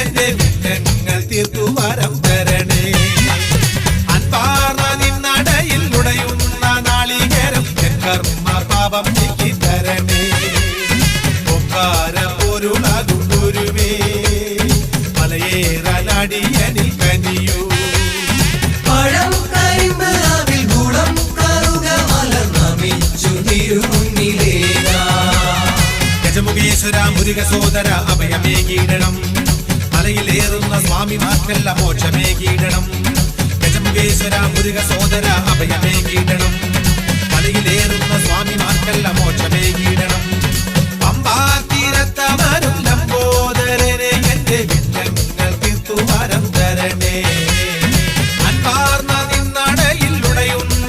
എന്റെ വിഘ്നങ്ങൾ തീർത്തു വരം തരണേ. അൻപാർന്ന നിന്നടയിൽ ഉടയുന്ന നാളികേരം കർമ്മ പാപം നീക്കി തരണേ. ഒക്കാര പൊരുളാകുണ്ടൊരുവേ മലയേറലാടിയനിൽ കനിയൂ. പഴം കരിമ്പ് അതിൽ ഗുണം കറുക മലർന്നമിച്ചു തിരുമുന്നിലേതാ ഗജമുഖീശ്വര സോദര അഭയമേ കീടണം ഏറുന്ന സ്വാമിമാർക്കല്ല മോക്ഷമേ കീടണം ഗജംബേശ്വര മുരുക സോദര അഭയമേ കീടണം മലയിലേറുന്ന സ്വാമിമാർക്കല്ല മോക്ഷമേ കീടണം പമ്പാത്തീരത്തമരും തരണേ. ഉടയുന്ന